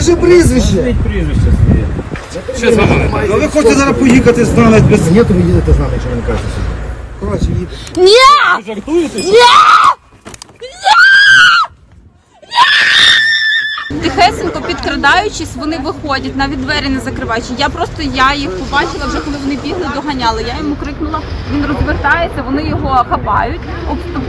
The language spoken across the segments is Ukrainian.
Кажи прізвище. прізвище своє. Що з вами? Ну ви хочете зараз поїхати з нами без... Ні, то ви їдете з нами, якщо ви не кажете собі. Коротше, їдете. Ви жартуєте? Тихесенько підкрадаючись, вони виходять, навіть двері не закриваючи. Я просто я їх побачила вже коли вони бігли, доганяли. Я йому крикнула, він розвертається, вони його хапають. Обступ...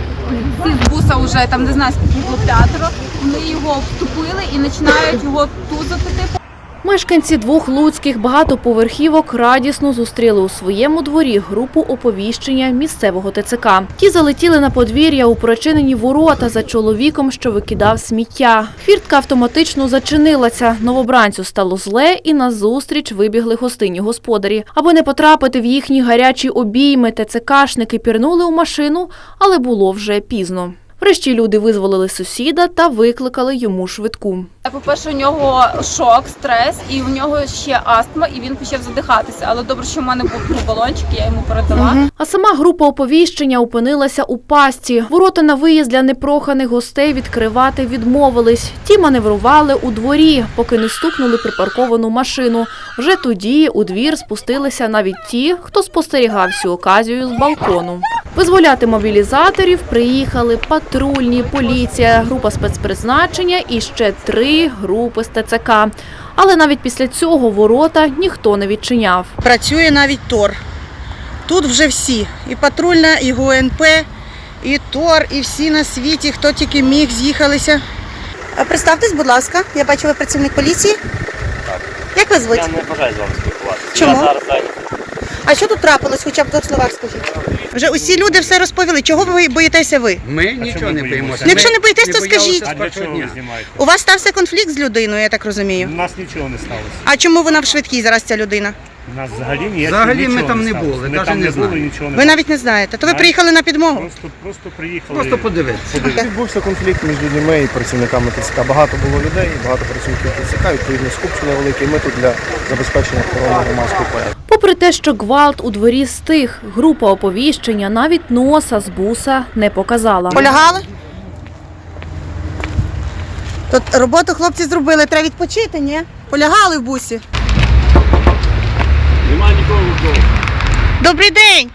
Всі буса вже там не знаю скільки було п'ятеро. Вони його вступили і починають його тузати. Мешканці двох луцьких багатоповерхівок радісно зустріли у своєму дворі групу оповіщення місцевого ТЦК. Ті залетіли на подвір'я у прочинені ворота за чоловіком, що викидав сміття. Хвіртка автоматично зачинилася. Новобранцю стало зле, і назустріч вибігли гостинні господарі. Аби не потрапити в їхні гарячі обійми, ТЦКшники пірнули у машину, але було вже пізно. Врешті люди визволили сусіда та викликали йому швидку. По-перше, у нього шок, стрес, і в нього ще астма, і він почав задихатися. Але добре, що в мене був балончик, я йому передала. А сама група оповіщення опинилася у пастці. Ворота на виїзд для непроханих гостей відкривати відмовились. Ті маневрували у дворі, поки не стукнули припарковану машину. Вже тоді у двір спустилися навіть ті, хто спостерігав цю оказію з балкону. Визволяти мобілізаторів приїхали патрульні, поліція, група спецпризначення і ще три групи з ТЦК. Але навіть після цього ворота ніхто не відчиняв. Працює навіть ТОР. Тут вже всі. І патрульна, і ГУНП, і ТОР, і всі на світі, хто тільки міг, з'їхалися. Представтесь, будь ласка, я бачу, ви працівник поліції. Як ви звуть? Я не бажаю з вами спілкуватися. Чому? Я зараз зайнятий. А що тут трапилось, хоча б в двох словах скажіть? Вже усі люди все розповіли. Чого ви боїтеся ви? Ми нічого не боїмося. Якщо не боїтесь, то скажіть. А для чого ви знімаєте? У вас стався конфлікт з людиною, я так розумію. У нас нічого не сталося. А чому вона в швидкій зараз ця людина? У нас взагалі ніякого Взагалі ми нічого там не сталося. були, Ми навіть там не не були, знаємо. нічого не Ви було. навіть не знаєте. То ви приїхали на підмогу. Просто, просто приїхали. Просто подивитися. Відбувся конфлікт між людьми і працівниками ТЦК. Багато було людей, багато працівників ТЦК, відповідно скупчення велике. І ми тут для забезпечення охорони громадського порядку. Попри те, що гвалт у дворі стих, група оповіщення навіть носа з буса не показала. Полягали? Тут роботу хлопці зробили, треба відпочити, ні? Полягали в бусі. Нема нікого вдома. Добрий день!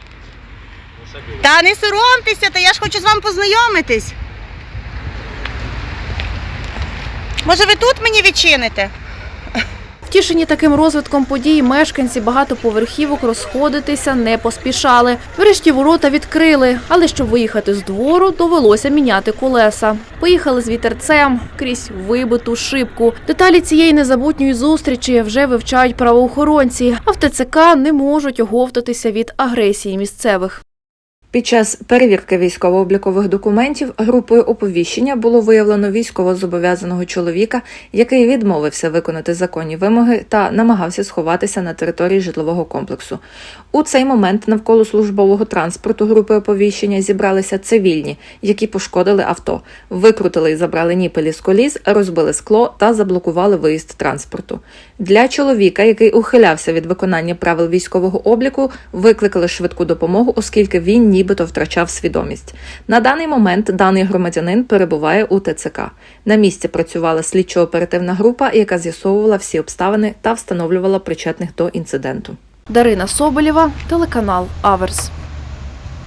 Та не соромтеся, та я ж хочу з вами познайомитись. Може, ви тут мені відчините? Втішені таким розвитком подій, мешканці багатоповерхівок розходитися не поспішали. Врешті ворота відкрили, але щоб виїхати з двору, довелося міняти колеса. Поїхали з вітерцем крізь вибиту шибку. Деталі цієї незабутньої зустрічі вже вивчають правоохоронці, а в ТЦК не можуть оговтатися від агресії місцевих. Під час перевірки військово-облікових документів групою оповіщення було виявлено військовозобов'язаного чоловіка, який відмовився виконати законні вимоги та намагався сховатися на території житлового комплексу. У цей момент навколо службового транспорту групи оповіщення зібралися цивільні, які пошкодили авто, викрутили і забрали ніпелі з коліс, розбили скло та заблокували виїзд транспорту. Для чоловіка, який ухилявся від виконання правил військового обліку, викликали швидку допомогу, оскільки він нібито втрачав свідомість. На даний момент даний громадянин перебуває у ТЦК. На місці працювала слідчо-оперативна група, яка з'ясовувала всі обставини та встановлювала причетних до інциденту. Дарина Соболєва, телеканал Аверс.